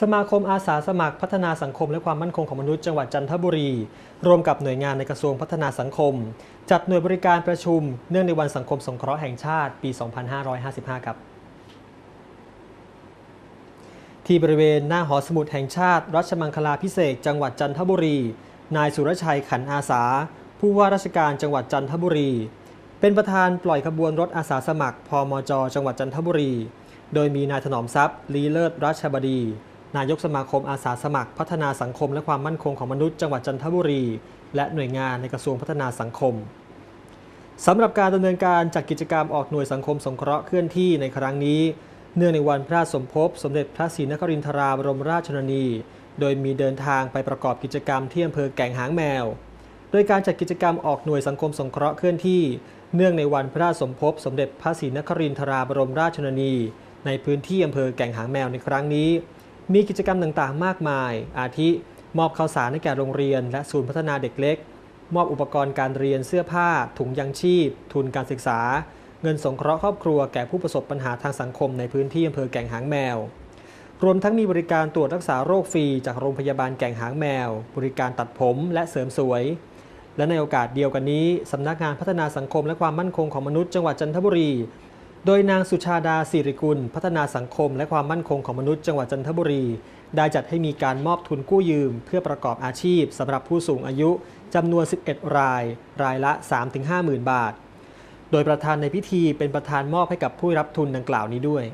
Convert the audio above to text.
สมาคมอาสาสมัครพัฒนาสังคมและความมั่นคงของมนุษย์จังหวัดจันทบุรี ร่วมกับหน่วยงานในกระทรวงพัฒนาสังคม จัดหน่วยบริการประชุม เนื่องในวันสังคมสงเคราะห์แห่งชาติ ปี 2555 ครับ ที่บริเวณหน้าหอสมุดแห่งชาติ รัชมังคลาพิเศษจังหวัดจันทบุรี นายสุรชัยขันอาสา ผู้ว่าราชการจังหวัดจันทบุรี เป็นประธานปล่อยขบวนรถอาสาสมัครพมจ จังหวัดจันทบุรี โดยมีนายถนอมทรัพย์ลีเลิศราชบดี นายกสมาคมอาสาสมัคร พัฒนาสังคมและความมั่นคงของมนุษย์จังหวัดจันทบุรี และหน่วยงานในกระทรวงพัฒนาสังคมสำหรับการดำเนินการจัดกกิจกรรมออกหน่วยสังคมสงเคราะห์เคลื่อนที่ในครั้งนี้ เนื่องในวันพระสมภพสมเด็จพระศรีนครินทราบรมราชชนนี โดยมีเดินทางไปประกอบกิจกรรมที่อำเภอแก่งหางแมว โดยการจัดกิจกรรมออกหน่วยสังคมสงเคราะห์เคลื่อนที่ เนื่องในวันพระสมภพสมเด็จพระศรีนครินทราบรมราชชนนี ในพื้นที่อำเภอแก่งหางแมวในครั้งนี้ มีกิจกรรมต่างๆ มากมาย อาทิ มอบข้าวสารให้แก่โรงเรียน และศูนย์พัฒนาเด็กเล็ก มอบอุปกรณ์การเรียนเสื้อผ้า ถุงยังชีพ ทุนการศึกษา เงินสงเคราะห์ครอบครัวแก่ผู้ประสบปัญหาทางสังคมในพื้นที่อำเภอแก่งหางแมว รวมทั้งมีบริการตรวจรักษาโรคฟรีจากโรงพยาบาลแก่งหางแมว บริการตัดผมและเสริมสวย และในโอกาสเดียวกันนี้สำนักงานพัฒนาสังคมและความมั่นคงของมนุษย์จังหวัดจันทบุรี โดยนางสุชาดาสิริกุล พัฒนาสังคม และความมั่นคงของมนุษย์จังหวัดจันทบุรี ได้จัดให้มีการมอบทุนกู้ยืม เพื่อประกอบอาชีพสำหรับผู้สูงอายุจำนวน 11 ราย รายละ 3-5หมื่นบาท โดยประธานในพิธีเป็นประธานมอบให้กับผู้รับทุนดังกล่าวนี้ด้วย